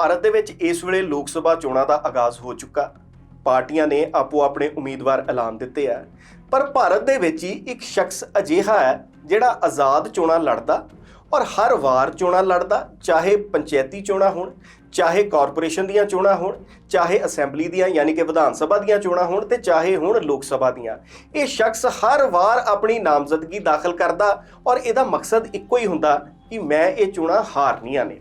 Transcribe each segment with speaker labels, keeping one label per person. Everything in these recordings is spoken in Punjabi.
Speaker 1: ਭਾਰਤ ਦੇ ਵਿੱਚ ਇਸ ਵੇਲੇ ਲੋਕ ਸਭਾ ਚੋਣਾਂ ਦਾ ਆਗਾਜ਼ ਹੋ ਚੁੱਕਾ। ਪਾਰਟੀਆਂ ਨੇ ਆਪੋ ਆਪਣੇ ਉਮੀਦਵਾਰ ਐਲਾਨ ਦਿੱਤੇ ਆ। ਪਰ ਭਾਰਤ ਦੇ ਵਿੱਚ ਹੀ ਇੱਕ ਸ਼ਖਸ ਅਜਿਹਾ ਹੈ ਜਿਹੜਾ ਆਜ਼ਾਦ ਚੋਣਾਂ ਲੜਦਾ ਔਰ ਹਰ ਵਾਰ ਚੋਣਾਂ ਲੜਦਾ, ਚਾਹੇ ਪੰਚਾਇਤੀ ਚੋਣਾਂ ਹੋਣ, ਚਾਹੇ ਕਾਰਪੋਰੇਸ਼ਨ ਦੀਆਂ ਚੋਣਾਂ ਹੋਣ, ਚਾਹੇ ਅਸੈਂਬਲੀ ਦੀਆਂ ਯਾਨੀ ਕਿ ਵਿਧਾਨ ਸਭਾ ਦੀਆਂ ਚੋਣਾਂ ਹੋਣ ਤੇ ਚਾਹੇ ਹੁਣ ਲੋਕ ਸਭਾ ਦੀਆਂ। ਇਹ ਸ਼ਖਸ ਹਰ ਵਾਰ ਆਪਣੀ ਨਾਮਜ਼ਦਗੀ ਦਾਖਲ ਕਰਦਾ ਔਰ ਇਹਦਾ ਮਕਸਦ ਇੱਕੋ ਹੀ ਹੁੰਦਾ ਕਿ ਮੈਂ ਇਹ ਚੋਣਾਂ ਹਾਰਨੀਆਂ ਨੇ।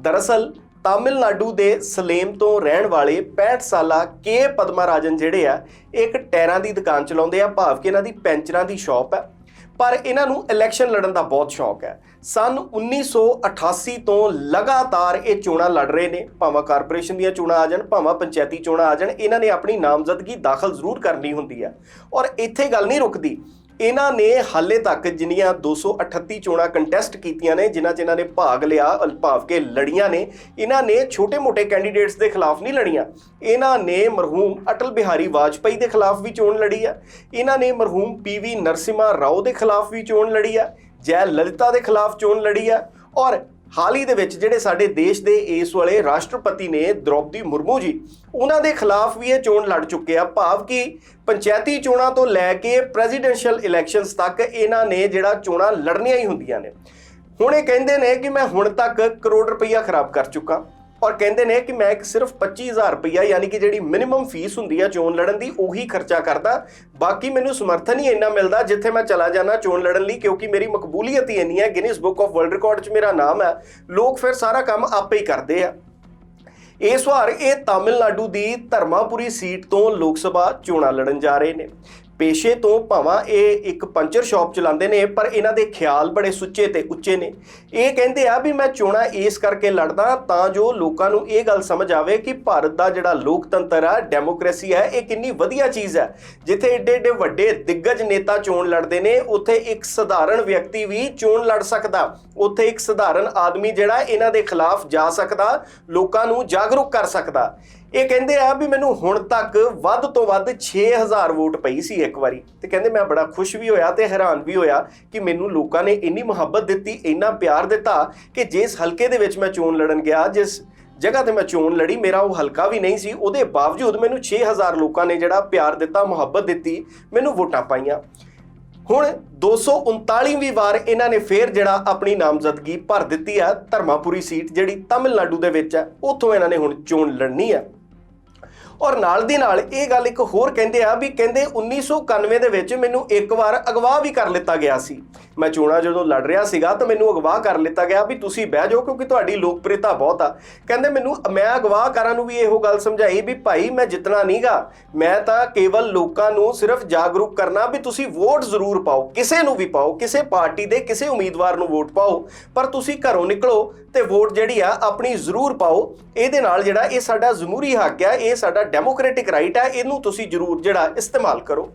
Speaker 1: ਦਰਅਸਲ ਤਾਮਿਲਨਾਡੂ ਦੇ ਸਲੇਮ ਤੋਂ ਰਹਿਣ ਵਾਲੇ 65 ਸਾਲਾ ਕੇ ਪਦਮਾਰਾਜਨ ਜਿਹੜੇ ਆ, ਇਹ ਇੱਕ ਟਾਇਰਾਂ ਦੀ ਦੁਕਾਨ ਚਲਾਉਂਦੇ ਆ, ਭਾਵ ਕਿ ਇਹਨਾਂ ਦੀ ਪੈਂਚਰਾਂ ਦੀ ਸ਼ਾਪ ਹੈ ਪਰ ਇਹਨਾਂ ਨੂੰ ਇਲੈਕਸ਼ਨ ਲੜਨ ਦਾ ਬਹੁਤ ਸ਼ੌਕ ਹੈ ਸਨ 1988 ਤੋਂ ਲਗਾਤਾਰ ਇਹ ਚੋਣਾਂ ਲੜ ਰਹੇ ਨੇ, ਭਾਵੇਂ ਕਾਰਪੋਰੇਸ਼ਨ ਦੀਆਂ ਚੋਣਾਂ ਆ ਜਾਣ, ਭਾਵੇਂ ਪੰਚਾਇਤੀ ਚੋਣਾਂ ਆ ਜਾਣ, ਇਹਨਾਂ ਨੇ ਆਪਣੀ ਨਾਮਜ਼ਦਗੀ ਦਾਖਲ ਜ਼ਰੂਰ ਕਰਨੀ ਹੁੰਦੀ ਹੈ ਔਰ ਇੱਥੇ ਗੱਲ ਨਹੀਂ ਰੁਕਦੀ ਇਹਨਾਂ ਨੇ ਹਾਲੇ ਤੱਕ ਜਿੰਨੀਆਂ 238 ਚੋਣਾਂ ਕੰਟੈਸਟ ਕੀਤੀਆਂ ਨੇ, ਜਿਨ੍ਹਾਂ 'ਚ ਇਹਨਾਂ ਨੇ ਭਾਗ ਲਿਆ, ਭਾਵ ਕੇ ਲੜੀਆਂ ਨੇ, ਇਹਨਾਂ ਨੇ ਛੋਟੇ-ਮੋਟੇ ਕੈਂਡੀਡੇਟਸ ਦੇ ਖਿਲਾਫ ਨਹੀਂ ਲੜੀਆਂ। ਇਹਨਾਂ ਨੇ ਮਰਹੂਮ ਅਟਲ ਬਿਹਾਰੀ ਵਾਜਪਾਈ ਦੇ ਖਿਲਾਫ ਵੀ ਚੋਣ ਲੜੀ ਆ। ਇਹਨਾਂ ਨੇ ਮਰਹੂਮ ਪੀਵੀ ਨਰਸਿਮਾ ਰਾਓ ਦੇ ਖਿਲਾਫ ਵੀ ਚੋਣ ਲੜੀ ਆ। ਜੈ ਲਲਿਤਾ ਦੇ ਖਿਲਾਫ ਚੋਣ ਲੜੀ ਆ। ਔਰ ਹਾਲ ਹੀ ਦੇ ਵਿੱਚ ਜਿਹੜੇ ਸਾਡੇ ਦੇਸ਼ ਦੇ ਇਸ ਵਾਲੇ ਰਾਸ਼ਟਰਪਤੀ ਨੇ ਦ੍ਰੋਪਦੀ ਮੁਰਮੂ ਜੀ, ਉਹਨਾਂ ਦੇ ਖਿਲਾਫ ਵੀ ਇਹ ਚੋਣ ਲੜ ਚੁੱਕੇ ਆ। ਭਾਵ ਕਿ ਪੰਚਾਇਤੀ ਚੋਣਾਂ ਤੋਂ ਲੈ ਕੇ ਪ੍ਰੈਜ਼ੀਡੈਂਸ਼ੀਅਲ ਇਲੈਕਸ਼ਨਸ ਤੱਕ ਇਹਨਾਂ ਨੇ ਜਿਹੜਾ ਚੋਣਾਂ ਲੜਨੀਆਂ ਹੀ ਹੁੰਦੀਆਂ ਨੇ। ਹੁਣ ਇਹ ਕਹਿੰਦੇ ਨੇ ਕਿ ਮੈਂ ਹੁਣ ਤੱਕ ਕਰੋੜ ਰੁਪਈਆ ਖਰਾਬ ਕਰ ਚੁੱਕਾ। ਔਰ ਕਹਿੰਦੇ ਨੇ ਕਿ ਮੈਂ ਇੱਕ ਸਿਰਫ 25000 ਰੁਪਈਆ ਯਾਨੀ ਕਿ ਜਿਹੜੀ ਮਿਨੀਮਮ ਫੀਸ ਹੁੰਦੀ ਆ ਚੋਣ ਲੜਨ ਦੀ, ਉਹੀ ਖਰਚਾ ਕਰਦਾ। ਬਾਕੀ ਮੈਨੂੰ ਸਮਰਥਨ ਹੀ ਇੰਨਾ ਮਿਲਦਾ ਜਿੱਥੇ ਮੈਂ ਚਲਾ ਜਾਣਾ ਚੋਣ ਲੜਨ ਲਈ, ਕਿਉਂਕਿ ਮੇਰੀ ਮਕਬੂਲੀਅਤ ਹੀ ਇੰਨੀ ਹੈ Guinness book of world record 'ਚ ਮੇਰਾ ਨਾਮ ਹੈ। ਲੋਕ ਫਿਰ ਸਾਰਾ ਕੰਮ ਆਪੇ ਹੀ ਕਰਦੇ ਆ। ਇਸ ਵਾਰ ਇਹ ਤਾਮਿਲਨਾਡੂ ਦੀ ਧਰਮਾਪੁਰੀ ਸੀਟ ਤੋਂ ਲੋਕ ਸਭਾ ਚੋਣਾਂ ਲੜਨ ਜਾ ਰਹੇ ਨੇ। ਪੇਸ਼ੇ ਤੋਂ ਭਾਵਾਂ ਇਹ ਇੱਕ ਪੰਚਰ ਸ਼ਾਪ ਚਲਾਉਂਦੇ ਨੇ, ਪਰ ਇਹਨਾਂ ਦੇ ਖਿਆਲ ਬੜੇ ਸੁੱਚੇ ਤੇ ਉੱਚੇ ਨੇ। ਇਹ ਕਹਿੰਦੇ ਆ ਵੀ ਮੈਂ ਚੋਣਾਂ ਇਸ ਕਰਕੇ ਲੜਦਾ ਤਾਂ ਜੋ ਲੋਕਾਂ ਨੂੰ ਇਹ ਗੱਲ ਸਮਝ ਆਵੇ ਕਿ ਭਾਰਤ ਦਾ ਜਿਹੜਾ ਲੋਕਤੰਤਰ ਆ, ਡੈਮੋਕ੍ਰੇਸੀ ਹੈ ਇਹ ਕਿੰਨੀ ਵਧੀਆ ਚੀਜ਼ ਹੈ ਜਿੱਥੇ ਏਡੇ ਏਡੇ ਵੱਡੇ ਦਿੱਗਜ ਨੇਤਾ ਚੋਣ ਲੜਦੇ ਨੇ, ਉੱਥੇ ਇੱਕ ਸਧਾਰਨ ਵਿਅਕਤੀ ਵੀ ਚੋਣ ਲੜ ਸਕਦਾ। ਉੱਥੇ ਇੱਕ ਸਧਾਰਨ ਆਦਮੀ ਜਿਹੜਾ ਇਹਨਾਂ ਦੇ ਖਿਲਾਫ ਜਾ ਸਕਦਾ, ਲੋਕਾਂ ਨੂੰ ਜਾਗਰੂਕ ਕਰ ਸਕਦਾ। ਇਹ ਕਹਿੰਦੇ ਆ ਵੀ ਮੈਨੂੰ ਹੁਣ ਤੱਕ ਵੱਧ ਤੋਂ ਵੱਧ 6000 ਵੋਟ ਪਈ ਸੀ ਇੱਕ ਵਾਰੀ। ਤੇ ਕਹਿੰਦੇ ਮੈਂ ਬੜਾ ਖੁਸ਼ ਵੀ ਹੋਇਆ ਤੇ ਹੈਰਾਨ ਵੀ ਹੋਇਆ ਕਿ ਮੈਨੂੰ ਲੋਕਾਂ ਨੇ ਇੰਨੀ ਮੁਹੱਬਤ ਦਿੱਤੀ, ਇੰਨਾ ਪਿਆਰ ਦਿੱਤਾ ਕਿ ਜਿਸ ਹਲਕੇ ਦੇ ਵਿੱਚ ਮੈਂ ਚੋਣ ਲੜਨ ਗਿਆ, ਜਿਸ ਜਗ੍ਹਾ ਤੇ ਮੈਂ ਚੋਣ ਲੜੀ, ਮੇਰਾ ਉਹ ਹਲਕਾ ਵੀ ਨਹੀਂ ਸੀ, ਉਹਦੇ ਬਾਵਜੂਦ ਮੈਨੂੰ 6000 ਲੋਕਾਂ ਨੇ ਜਿਹੜਾ ਪਿਆਰ ਦਿੱਤਾ, ਮੁਹੱਬਤ ਦਿੱਤੀ, ਮੈਨੂੰ ਵੋਟਾਂ ਪਾਈਆਂ। ਹੁਣ 239ਵੀਂ ਵਾਰ ਇਹਨਾਂ ਨੇ ਫੇਰ ਜਿਹੜਾ ਆਪਣੀ ਨਾਮਜ਼ਦਗੀ ਭਰ ਦਿੱਤੀ ਹੈ ਧਰਮਾਪੁਰੀ ਸੀਟ, ਜਿਹੜੀ ਤਾਮਿਲਨਾਡੂ ਦੇ ਵਿੱਚ ਹੈ, ਉੱਥੋਂ ਇਹਨਾਂ ਨੇ ਹੁਣ ਚੋਣ ਲੜਨੀ ਹੈ। ਔਰ ਨਾਲ ਦੀ ਨਾਲ ਇਹ ਗੱਲ ਇੱਕ ਹੋਰ ਕਹਿੰਦੇ ਆ ਵੀ ਕਹਿੰਦੇ 1991 ਦੇ ਵਿੱਚ ਮੈਨੂੰ ਇੱਕ ਵਾਰ ਅਗਵਾ ਵੀ ਕਰ ਲਿੱਤਾ ਗਿਆ ਸੀ। ਮੈਂ ਚੋਣਾਂ ਜਦੋਂ ਲੜ ਰਿਹਾ ਸੀਗਾ ਤਾਂ ਮੈਨੂੰ ਅਗਵਾ ਕਰ ਲਿੱਤਾ ਗਿਆ ਵੀ ਤੁਸੀਂ ਬਹਿ ਜਾਓ ਕਿਉਂਕਿ ਤੁਹਾਡੀ ਲੋਕਪ੍ਰਿਯਤਾ ਬਹੁਤ ਆ। ਕਹਿੰਦੇ ਮੈਨੂੰ, ਮੈਂ ਅਗਵਾਕਾਰਾਂ ਨੂੰ ਵੀ ਇਹੋ ਗੱਲ ਸਮਝਾਈ ਵੀ ਭਾਈ ਮੈਂ ਜਿੱਤਣਾ ਨਹੀਂਗਾ। ਮੈਂ ਤਾਂ ਕੇਵਲ ਲੋਕਾਂ ਨੂੰ ਸਿਰਫ ਜਾਗਰੂਕ ਕਰਨਾ ਵੀ ਤੁਸੀਂ ਵੋਟ ਜ਼ਰੂਰ ਪਾਓ, ਕਿਸੇ ਨੂੰ ਵੀ ਪਾਓ, ਕਿਸੇ ਪਾਰਟੀ ਦੇ ਕਿਸੇ ਉਮੀਦਵਾਰ ਨੂੰ ਵੋਟ ਪਾਓ, ਪਰ ਤੁਸੀਂ ਘਰੋਂ ਨਿਕਲੋ ਤੇ ਵੋਟ ਜਿਹੜੀ ਆ ਆਪਣੀ ਜ਼ਰੂਰ ਪਾਓ। ਇਹਦੇ ਨਾਲ ਜਿਹੜਾ ਇਹ ਸਾਡਾ ਜ਼ਮੂਰੀ ਹੱਕ ਆ, ਇਹ ਸਾਡਾ ਡੈਮੋਕ੍ਰੈਟਿਕ ਰਾਈਟ ਆ, ਇਹਨੂੰ ਤੁਸੀਂ ਜ਼ਰੂਰ ਜਿਹੜਾ ਇਸਤੇਮਾਲ ਕਰੋ।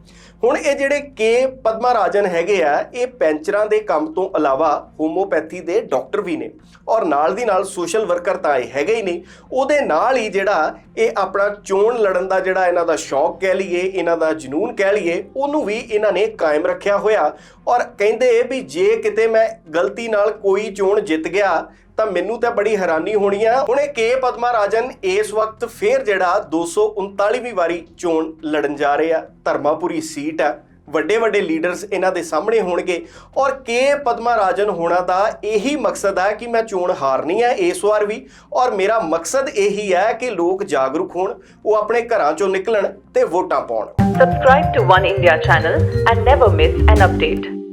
Speaker 1: ਹੁਣ ਇਹ ਜਿਹੜੇ ਕੇ ਪਦਮਾਰਾਜਨ ਹੈਗੇ ਆ, ਇਹ ਪੈਂਚਰਾਂ ਦੇ ਕੰਮ ਤੋਂ ਇਲਾਵਾ ਹੋਮੋਪੈਥੀ ਦੇ ਡਾਕਟਰ ਵੀ ਨੇ। ਔਰ ਨਾਲ ਦੀ ਨਾਲ ਸੋਸ਼ਲ ਵਰਕਰ ਤਾਂ ਇਹ ਹੈਗੇ ਹੀ ਨੇ। ਉਹਦੇ ਨਾਲ ਹੀ ਜਿਹੜਾ ਇਹ ਆਪਣਾ ਚੋਣ ਲੜਨ ਦਾ ਜਿਹੜਾ ਇਹਨਾਂ ਦਾ ਸ਼ੌਕ ਕਹਿ ਲਈਏ, ਇਹਨਾਂ ਦਾ ਜਨੂਨ ਕਹਿ ਲਈਏ, ਉਹਨੂੰ ਵੀ ਇਹਨਾਂ ਨੇ ਕਾਇਮ ਰੱਖਿਆ ਹੋਇਆ। ਔਰ ਕਹਿੰਦੇ ਵੀ ਜੇ ਕਿਤੇ ਮੈਂ ਗਲਤੀ ਨਾਲ ਕੋਈ ਚੋਣ ਜਿੱਤ ਗਿਆ, ਤਾਂ ਮੈਨੂੰ ਤਾਂ ਬੜੀ ਹੈਰਾਨੀ ਹੋਣੀ ਆ। ਹੁਣ ਇਹ ਕੇ ਪਦਮਾ ਰਾਜਨ ਇਸ ਵਕਤ ਫੇਰ ਜਿਹੜਾ 239ਵੀਂ ਵਾਰੀ ਚੋਣ ਲੜਨ ਜਾ ਰਹੇ ਆ। ਧਰਮਾਪੁਰੀ ਸੀਟ ਆ। ਵੱਡੇ ਵੱਡੇ ਲੀਡਰਸ ਇਹਨਾਂ ਦੇ ਸਾਹਮਣੇ ਹੋਣਗੇ। ਔਰ ਕੇ ਪਦਮਾ ਰਾਜਨ ਹੋਣਾ ਦਾ ਇਹੀ ਮਕਸਦ ਹੈ ਕਿ ਮੈਂ ਚੋਣ ਹਾਰਨੀ ਹੈ ਇਸ ਵਾਰ ਵੀ। ਔਰ ਮੇਰਾ ਮਕਸਦ ਇਹੀ ਹੈ ਕਿ ਲੋਕ ਜਾਗਰੂਕ ਹੋਣ, ਉਹ ਆਪਣੇ ਘਰਾਂ ਚੋਂ ਨਿਕਲਣ ਤੇ ਵੋਟਾਂ ਪਾਉਣ।
Speaker 2: Subscribe to One India channel and never miss an update.